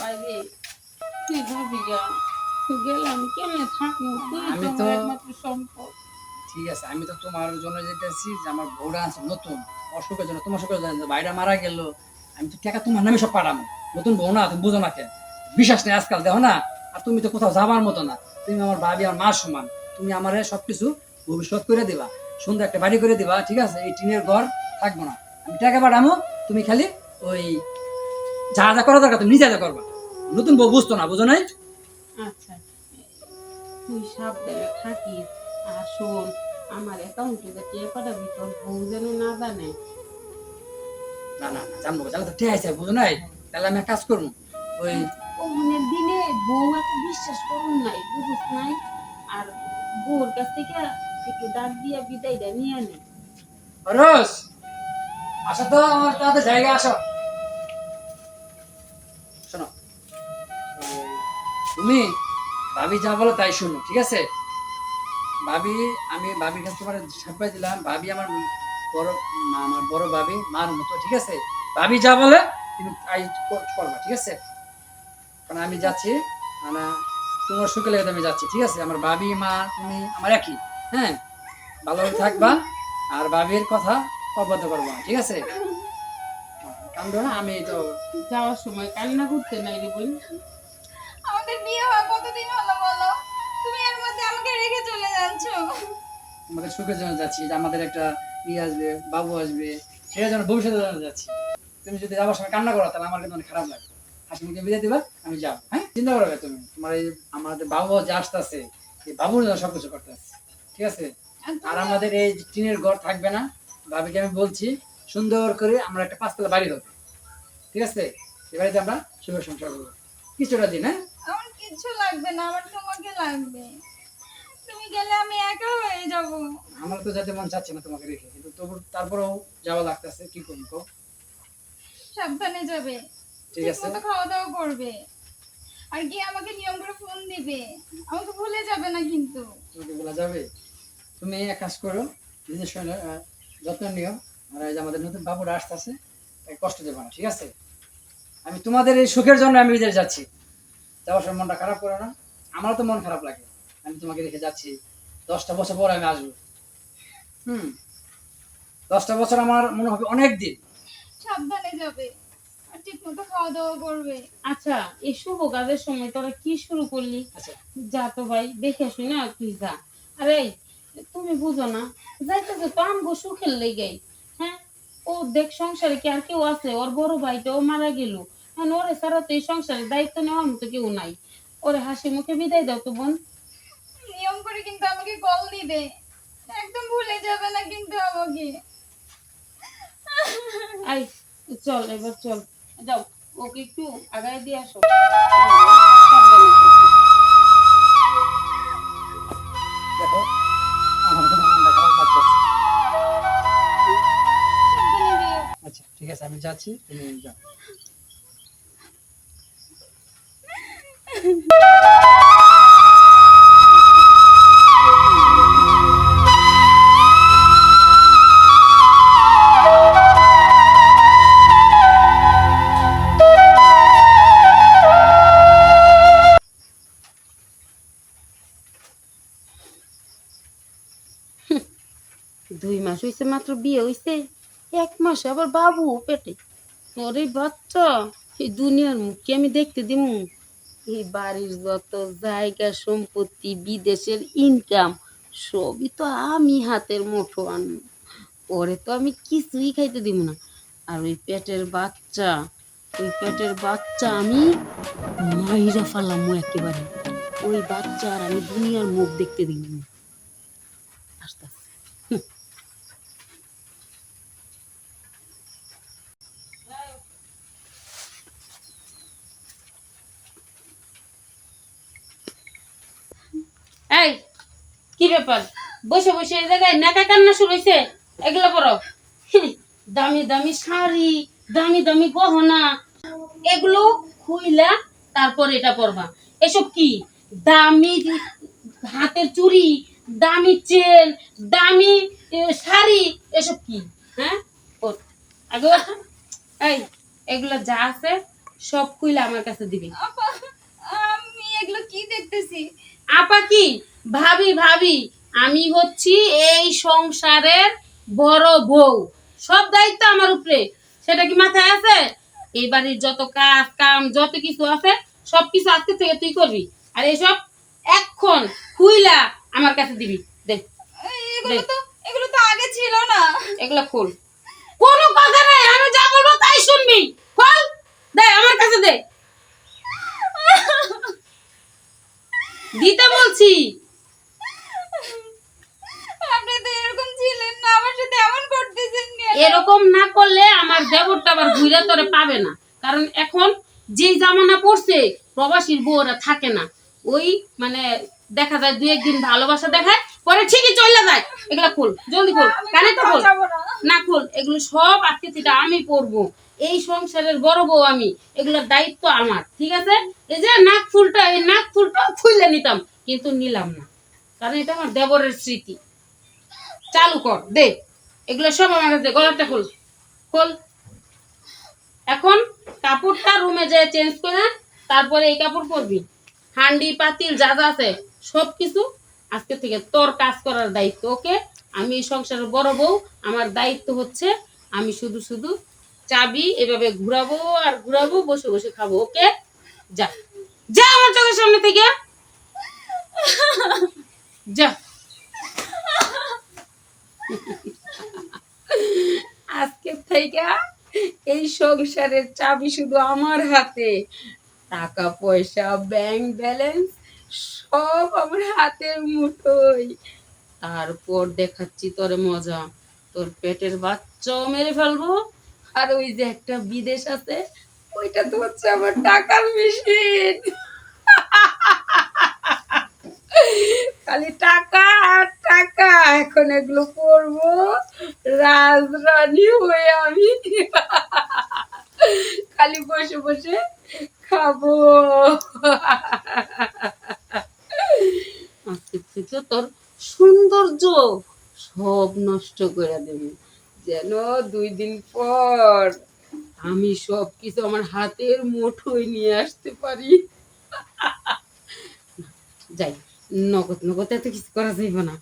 বাইরে তুই ভাবি গেলাম কেমনে থাকব? আমি তো একমাত্র সম্পদ। ঠিক আছে আমি তো তোমার জন্য যেতেছি যে আমার বউরা আছে নতুন। অসুখের জন্য তোমার সুখের জন্য বাইরে মারা গেল আমি তো টাকা তোমার নামে সব পাঠাবো। নতুন বউ না তুমি বুঝো না কেন? বিশ্বাস নেই আজকাল দেখো না? আর তুমি তো কোথাও যাবার মতো না। তুমি আমার ভাবি আমার মা সমান। তুমি আমার সবকিছু ভবিষ্যৎ করে দিবা। সুন্দর একটা বাড়ি করে দিবা ঠিক আছে? এই টিনের ঘর থাকব না। আমি টাকা পাঠামো তুমি খালি ওই যা যা করা দরকার তুমি নিজে যা করবা। নতুন বউ বুঝতো না বুঝো নাই? আচ্ছা তুই সাবধানে থাকিস আর শোন আমার অ্যাকাউন্টে যে টিয়া পাঠাবি বউ যেন না জানে। না না না জানব জানলে তো ঠিক আছে বুঝো নাই? তাহলে আমি কাজ করব ওই দিলে বউ এত বিশ্বাস করুন নাই বুঝিস নাই? আর বউর কাছ থেকে একটু ডাক দিয়া বিদায়টা নিয়ে আনি। রোজ আসো তো আমার তাদের জায়গা আসো। তুমি ভাবি যা বলো তাই শুনো, ঠিক আছে? ভাবি, আমি ভাবির কাছে তোমার সাপ্লাই দিলাম। ভাবি আমার বড় আমার বড় ভাবি, মার মতো, ঠিক আছে? ভাবি যা বলে তুমি তাই করবা, ঠিক আছে? কারণ আমি যাচ্ছি মানে তোমার সুখে লেগে আমি যাচ্ছি, ঠিক আছে? আমার ভাবি, মা, তুমি আমার একই হ্যাঁ? ভালোভাবে থাকবা আর ভাবির কথা অবদ্ধ করব না ঠিক আছে? কান্দো না আমি তো যাওয়ার সময় কান্না করতে নাই বোন। আমাকে রেখে চলে যাচ্ছ? আমাদের সুখের জন্য যাচ্ছি যে আমাদের একটা ইয়ে আসবে বাবু আসবে সেটার জন্য ভবিষ্যতের জন্য যাচ্ছি। তুমি যদি যাওয়ার সময় কান্না করো তাহলে আমার কিন্তু অনেক খারাপ হাসি মুখে বিদায় দিবা আমি যাব হ্যাঁ? চিন্তা করবে তুমি তোমার এই আমাদের বাবু যে আসতেছে এই বাবুর জন্য সবকিছু করতে আসছে ঠিক আছে? আর আমাদের এই টিনের ঘর থাকবে না ভাবিকে আমি বলছি সুন্দর করে আমরা একটা পাঁচতলা বাড়ি হবে ঠিক আছে? এই বাড়িতে আমরা শুভ সংসার করব। কিছুটা দিন হ্যাঁ? আমার কিচ্ছু লাগবে না আমার তোমাকে লাগবে। গেলে আমি একা হয়ে যাব। আমার তো যাতে মন চাচ্ছে না তোমাকে রেখে কিন্তু তবু তারপরেও যাওয়া লাগতেছে কি করব কও? সাবধানে যাবে। ঠিক আছে। মতো খাওয়া দাওয়া করবে। আর কি আমাকে নিয়ম করে ফোন দিবে। আমাকে ভুলে যাবে না কিন্তু। তোমাকে যাবে? তুমি এক কাজ করো নিজের শরীরে যত্ন নিও। আর এই যে আমাদের নতুন বাবুরা আসতেছে কষ্ট দেবো না ঠিক আছে? আমি তোমাদের এই সুখের জন্য আমি বিদেশ যাচ্ছি। যাওয়ার সময় মনটা খারাপ করো না। আমারও তো মন খারাপ লাগে। আমি তোমাকে রেখে যাচ্ছি। দশটা বছর পর আমি আসব। হুম। দশটা বছর আমার মনে হবে অনেক দিন সাবধানে যাবে। আর ঠিক মতো খাওয়া দাওয়া করবে। আচ্ছা এই শুভ কাজের সময় তোরা কি শুরু করলি? আচ্ছা। যা তো ভাই দেখে শুনে আর তুই যা। আরে তুমি বুঝো না যাইতেছে তো আমগো সুখের লেগেই। হ্যাঁ? ও দেখ সংসারে কি আর কেউ আছে? ওর বড় ভাইটাও মারা গেল। হ্যাঁ ওরে ছাড়া তো এই সংসারের দায়িত্ব নেওয়ার মতো কেউ নাই। ওরে হাসি মুখে বিদায় দাও তো বোন। করে কিন্তু আমাকে কল দিবে। একদম ভুলে যাবে না কিন্তু আমাকে। আই চল এবার চল। যাও ওকে একটু আগায় দিয়ে আসো। আচ্ছা ঠিক আছে আমি যাচ্ছি। তুমি যাও। দুই মাস হইছে মাত্র বিয়ে হইছে। এক মাস আবার বাবু পেটে। ওরে বাচ্চা, এই দুনিয়ার মুখ আমি দেখতে দিমু। এই বাড়ির যত জায়গা, সম্পত্তি, বিদেশের ইনকাম সবই তো আমি হাতের মুঠো আনব। ওরে তো আমি কিছুই খাইতে দিব না। আর ওই পেটের বাচ্চা, ওই পেটের বাচ্চা আমি মাইরা ফালাম একেবারে। ওই বাচ্চা আর আমি দুনিয়ার মুখ দেখতে দিব না। আস্তে আস্তে এই কি ব্যাপার? বসে বসে এই জায়গায় নাকা কান্না শুরু হয়েছে এগুলো পড়ো। দামি দামি শাড়ি, দামি দামি গহনা, এগুলো খুইলা তারপর এটা পরবা। এসব কি? দামি হাতের চুড়ি, দামি চেন, দামি শাড়ি, এসব কি? হ্যাঁ? এই, এগুলো যা আছে সব খুইলা আমার কাছে দিবি। আমি এগুলো কি দেখতেছি? আপা কি? ভাবি ভাবি আমি হচ্ছি এই সংসারের বড় বউ। সব দায়িত্ব আমার উপরে। সেটা কি মাথায় আছে? এই বাড়ির যত কাজ কাম যত কিছু আছে সব কিছু আজকে থেকে তুই করবি। আর এসব এখন খুইলা আমার কাছে দিবি। দে এই, এগুলো তো এগুলো তো আগে ছিল না। এগুলো খোল। কোনো কথা নাই আমি যা বলব তাই শুনবি খোল দে আমার কাছে দে দিতে বলছি আপনি তো এরকম ছিলেন না আমার সাথে এমন করতেছেন এরকম না করলে আমার দেবরটা আবার ঘুরে তোরে পাবে না। কারণ এখন যেই জামানা পড়ছে প্রবাসীর বউরা থাকে না। ওই মানে দেখা যায় দুই একদিন ভালোবাসা দেখায় পরে ঠিকই চলে যায়। এগুলা খুল জলদি খুল কানে তো খুল। না। খুল এগুলো সব আমি পরবো। এই সংসারের বড় বউ আমি এগুলোর দায়িত্ব আমার ঠিক আছে? এই যে নাক ফুলটা এই নাক ফুলটা খুললে নিতাম। কিন্তু নিলাম না। কারণ এটা আমার দেবরের স্মৃতি। চালু কর, দে। এগুলো সব আমার কাছে গলাটা খোল। খোল। এখন কাপড়টা রুমে যে চেঞ্জ করে, তারপরে এই কাপড় পরবি। হান্ডি, পাতিল, যা যা আছে, সব কিছু আজকে থেকে তোর কাজ করার দায়িত্ব। ওকে? আমি এই সংসারের বড় বউ। আমার দায়িত্ব হচ্ছে আমি শুধু শুধু চাবি এভাবে ঘুরাবো আর ঘুরাবো, বসে বসে খাব। ওকে? যা। যা আমার চোখের সামনে থেকে। যা। আজকে থেকে এই সংসারের চাবি শুধু আমার হাতে। টাকা, পয়সা ব্যাংক ব্যালেন্স সব আমার হাতের মুঠোই তারপর দেখাচ্ছি তোর মজা। তোর পেটের বাচ্চাও মেরে ফেলব। আর ওই যে একটা বিদেশ আছে, ওইটা তো হচ্ছে আমার টাকার মেশিন খালি টাকা আর টাকা, এখন এগুলো করব। রাজরানী হয়ে আমি। খালি বসে বসে খাব। তোর সৌন্দর্য সব নষ্ট করে দেবে। যেন দুই দিন পর আমি সব কিছু আমার হাতের মুঠোয় নিয়ে আসতে পারি। যাই। নগদ নগদ এত কিছু করা যাইব না